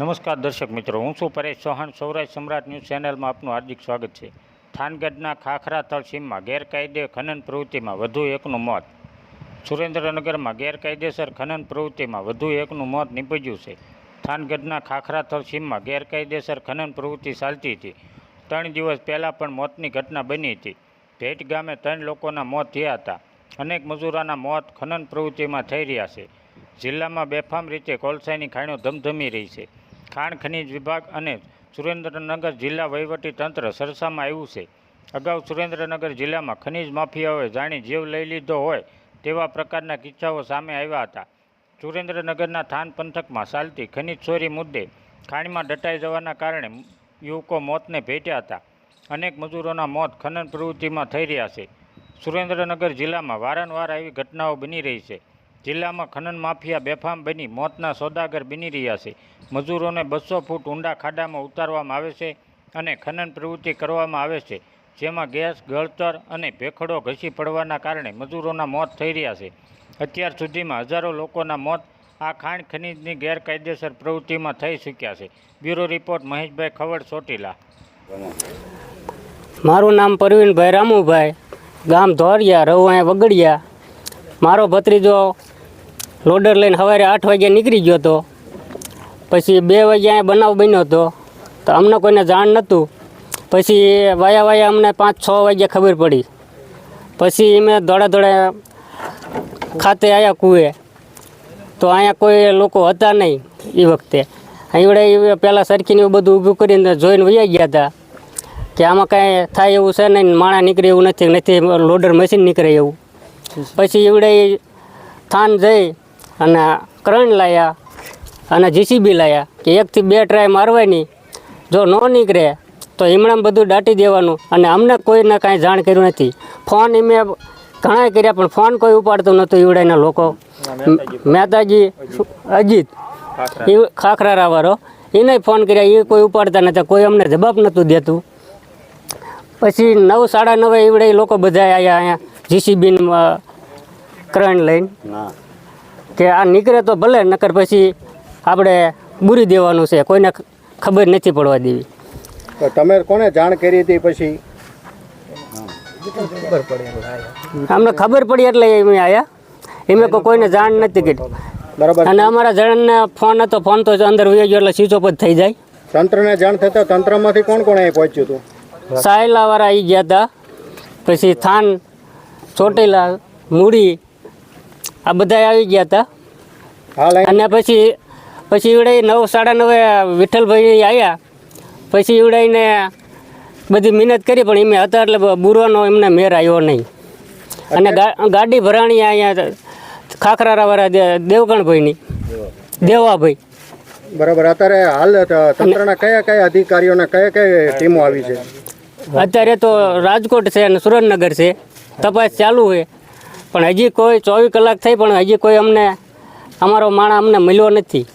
નમસ્કાર દર્શક મિત્રો, હું છું પરેશ ચૌહાણ, સૌરાષ્ટ્ર સમ્રાટ ન્યૂઝ ચેનલમાં આપનું હાર્દિક સ્વાગત છે. થાનગઢના ખાખરા તળસીમમાં ગેરકાયદે ખનન પ્રવૃત્તિમાં વધુ એકનું મોત. સુરેન્દ્રનગરમાં ગેરકાયદેસર ખનન પ્રવૃત્તિમાં વધુ એકનું મોત નીપજ્યું છે. થાનગઢના ખાખરા તળસીમમાં ગેરકાયદેસર ખનન પ્રવૃત્તિ ચાલતી હતી. ત્રણ દિવસ પહેલાં પણ મોતની ઘટના બની હતી. ભેટ ગામે ત્રણ લોકોના મોત થયા હતા. અનેક મજૂરોના મોત ખનન પ્રવૃત્તિમાં થઈ રહ્યા છે. જિલ્લામાં બેફામ રીતે કોલસાની ખાણો ધમધમી રહી છે. ખાણ ખનિજ વિભાગ અને સુરેન્દ્રનગર જિલ્લા વહીવટી તંત્ર સરસામાં આવ્યું છે. અગાઉ સુરેન્દ્રનગર જિલ્લામાં ખનીજ માફિયાઓએ જાણી જીવ લઈ લીધો હોય તેવા પ્રકારના કિસ્સાઓ સામે આવ્યા હતા. સુરેન્દ્રનગરના થાન પંથકમાં ચાલતી ખનિજ ચોરી મુદ્દે ખાણીમાં દટાઈ જવાના કારણે યુવકો મોતને ભેટ્યા હતા. અનેક મજૂરોના મોત ખનન પ્રવૃત્તિમાં થઈ રહ્યા છે. સુરેન્દ્રનગર જિલ્લામાં વારંવાર આવી ઘટનાઓ બની રહી છે. જિલ્લામાં ખનન માફિયા બેફામ બની મોતના સોદાગર બની રહ્યા છે. મજૂરોને બસો ફૂટ ઊંડા ખાડામાં ઉતારવામાં આવે છે અને ખનન પ્રવૃત્તિ કરવામાં આવે છે, જેમાં ગેસ, ગળતર અને ભેખડો ઘસી પડવાના કારણે મજૂરોના મોત થઈ રહ્યા છે. અત્યાર સુધીમાં હજારો લોકોના મોત આ ખાણ ખનીજની ગેરકાયદેસર પ્રવૃત્તિમાં થઈ ચૂક્યા છે. Bureau report Maheshbhai Khavad, Chotila. મારું નામ પરવીનભાઈ રામુભાઈ. ગામ ધોરિયા રહું અહીંયા વગડિયા. મારો ભત્રીજો લોડર લઈને સવારે આઠ વાગ્યા નીકળી ગયો હતો. પછી બે વાગ્યા અહીંયા બનાવ બન્યો હતો. તો અમને કોઈને જાણ નહોતું. પછી વાયા વાયા અમને પાંચ છ વાગ્યા ખબર પડી. પછી અમે દોડા દોડા ખાતે આવ્યા કૂએ તો અહીંયા કોઈ લોકો હતા નહીં એ વખતે. અહીં પહેલાં સરખીને એવું બધું ઊભું કરીને જોઈને વૈયા ગયા હતા કે આમાં કાંઈ થાય એવું છે નહીં, માણા નીકળે એવું નથી નથી લોડર મશીન નીકળે એવું. પછી એવડે થાન જઈ અને કરણ લાયા અને જીસીબી લાયા કે એકથી બે ટ્રાય મારવાની. જો ન નીકળે તો એમણે બધું દાટી દેવાનું અને અમને કોઈને કાંઈ જાણ કર્યું નથી. ફોન એમે ઘણા કર્યા પણ ફોન કોઈ ઉપાડતું નહોતું એવડાના લોકો. મહેતાજી. અજીત એ ખાખરારાવાળો એને ફોન કર્યા એ કોઈ ઉપાડતા નહોતા કોઈ અમને જવાબ નહોતું દેતું. પછી નવ સાડા નવે એવડે લોકો બધા આવ્યા અહીંયા જીસીબી કરણ લઈને. કે આ નીકળે તો ભલે નકર પછી આપણે બુરી દેવાનું છે કોઈને ખબર નથી પડવા દેવી. તો તમે કોને જાણ કરી હતી પછી? અમને ખબર પડી એટલે અમે આવ્યા એમે કોઈ કોઈને જાણ નથી કરી. બરાબર. અને અમારા જણને ફોન હતો ફોન તો અંદર વહી ગયો એટલે સ્વિચ ઓફ જ થઈ જાય. તંત્રને જાણ થતાં તંત્રમાંથી કોણ કોણ અહીં પહોંચ્યું હતું? સાયલાવાળા આવી ગયા હતા પછી થાન ચોટેલા મૂડી આ બધા આવી ગયા હતા અને પછી પછી ઈવડે નવ સાડા નવે વિઠ્ઠલભાઈ આવ્યા પછી ઈવડાઈને બધી મહેનત કરી પણ એમ હતા એટલે બુરવાનો એમને મેર આવ્યો નહીં. અને ગાડી ભરાણી અહીંયા ખાખરાવાળા દેવગણભાઈની. દેવાભાઈ. બરાબર. અત્યારે હાલ તંત્રના કયા કયા અધિકારીઓના કયા કયા ટીમો આવી છે? અત્યારે તો રાજકોટ છે અને સુરેન્દ્રનગર છે. તપાસ ચાલુ છે. પણ હજી કોઈ ચોવીસ કલાક થઈ પણ હજી કોઈ અમને, અમારો માણા અમને મળ્યો નથી.